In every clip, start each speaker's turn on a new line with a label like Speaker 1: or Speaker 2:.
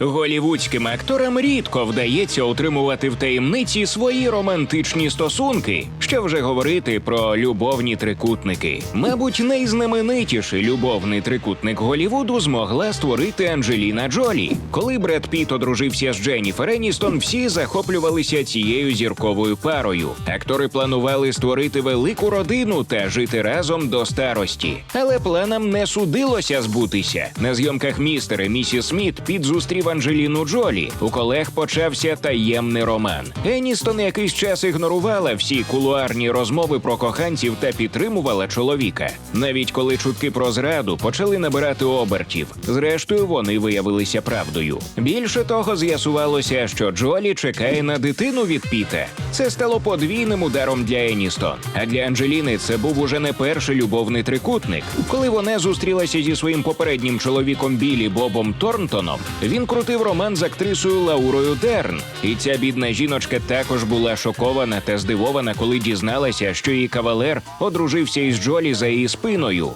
Speaker 1: Голівудським акторам рідко вдається утримувати в таємниці свої романтичні стосунки. Що вже говорити про любовні трикутники. Мабуть, найзнаменитіший любовний трикутник Голівуду змогла створити Анджеліна Джолі. Коли Бред Піт одружився з Дженніфер Еністон, всі захоплювалися цією зірковою парою. Актори планували створити велику родину та жити разом до старості. Але планам не судилося збутися. На зйомках містера і місіс Сміт Піт зустрів Анджеліну Джолі. У колег почався таємний роман. Еністон якийсь час ігнорувала всі кулуарні розмови про коханців та підтримувала чоловіка. Навіть коли чутки про зраду почали набирати обертів. Зрештою, вони виявилися правдою. Більше того, з'ясувалося, що Джолі чекає на дитину від Піта. Це стало подвійним ударом для Еністон. А для Анджеліни це був уже не перший любовний трикутник. Коли вона зустрілася зі своїм попереднім чоловіком Білі Бобом Торнтоном, він крутив роман з актрисою Лаурою Дерн. І ця бідна жіночка також була шокована та здивована, коли дізналася, що її кавалер одружився із Джолі за її спиною.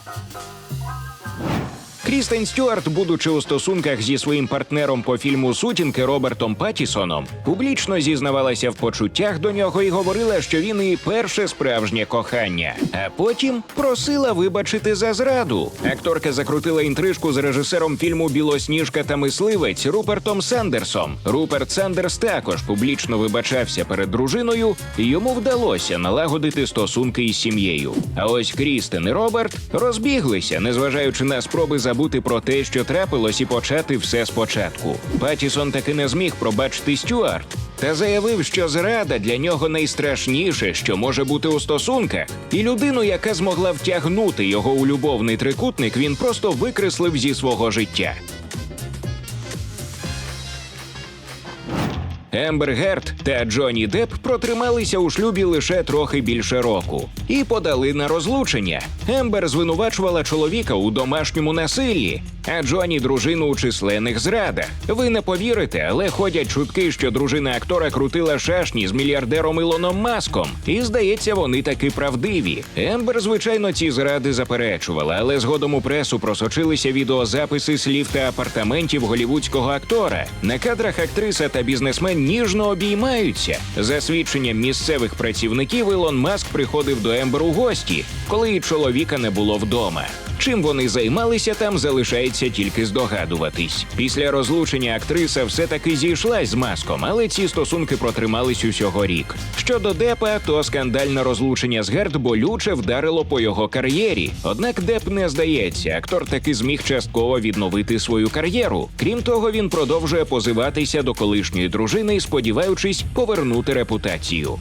Speaker 1: Крістен Стюарт, будучи у стосунках зі своїм партнером по фільму Сутінки Робертом Паттісоном, публічно зізнавалася в почуттях до нього і говорила, що він її перше справжнє кохання. А потім просила вибачити за зраду. Акторка закрутила інтрижку з режисером фільму Білосніжка та мисливець Рупертом Сандерсом. Руперт Сандерс також публічно вибачався перед дружиною, і йому вдалося налагодити стосунки із сім'єю. А ось Крістен і Роберт розбіглися, незважаючи на спроби забути про те, що трапилось, і почати все спочатку. Патісон таки не зміг пробачити Стюарт. Та заявив, що зрада для нього найстрашніше, що може бути у стосунках, і людину, яка змогла втягнути його у любовний трикутник, він просто викреслив зі свого життя. Ембер Герт та Джонні Депп протрималися у шлюбі лише трохи більше року і подали на розлучення. Ембер звинувачувала чоловіка у домашньому насиллі, а Джонні дружину у численних зрадах. Ви не повірите, але ходять чутки, що дружина актора крутила шашні з мільярдером Ілоном Маском, і здається, вони таки правдиві. Ембер, звичайно, ці зради заперечувала, але згодом у пресу просочилися відеозаписи слів та апартаментів голівудського актора. На кадрах актриса та бізнесмен ніжно обіймаються. За свідченням місцевих працівників, Ілон Маск приходив до Ембер у гості, коли і чоловіка не було вдома. Чим вони займалися там, залишається тільки здогадуватись. Після розлучення актриса все-таки зійшлась з маском, але ці стосунки протримались усього рік. Щодо Депа, то скандальне розлучення з Герт болюче вдарило по його кар'єрі. Однак Деп не здається, актор таки зміг частково відновити свою кар'єру. Крім того, він продовжує позиватися до колишньої дружини, сподіваючись повернути репутацію.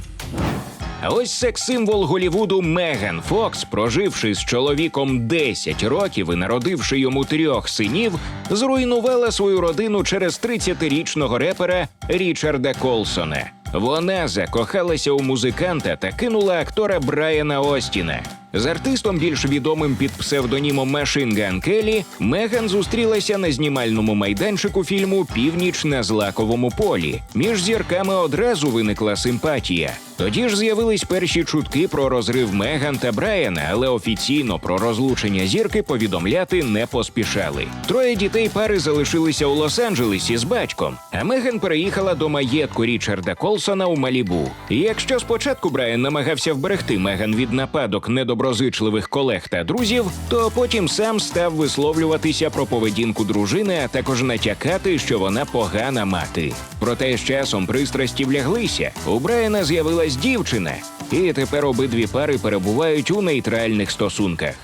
Speaker 1: Ось секс-символ Голівуду Меган Фокс, проживши з чоловіком 10 років і народивши йому трьох синів, зруйнувала свою родину через 30-річного репера Річарда Колсона. Вона закохалася у музиканта та кинула актора Брайана Остіна. З артистом, більш відомим під псевдонімом Machine Gun Kelly, Меган зустрілася на знімальному майданчику фільму Північ на злаковому полі. Між зірками одразу виникла симпатія. Тоді ж з'явились перші чутки про розрив Меган та Брайана, але офіційно про розлучення зірки повідомляти не поспішали. Троє дітей пари залишилися у Лос-Анджелесі з батьком, а Меган переїхала до маєтку Річарда Колсона у Малібу. І якщо спочатку Брайан намагався вберегти Меган від нападок недоброзичливих колег та друзів, то потім сам став висловлюватися про поведінку дружини, а також натякати, що вона погана мати. Проте з часом пристрасті вляглися. У Брайана з'явилась дівчина, і тепер обидві пари перебувають у нейтральних стосунках.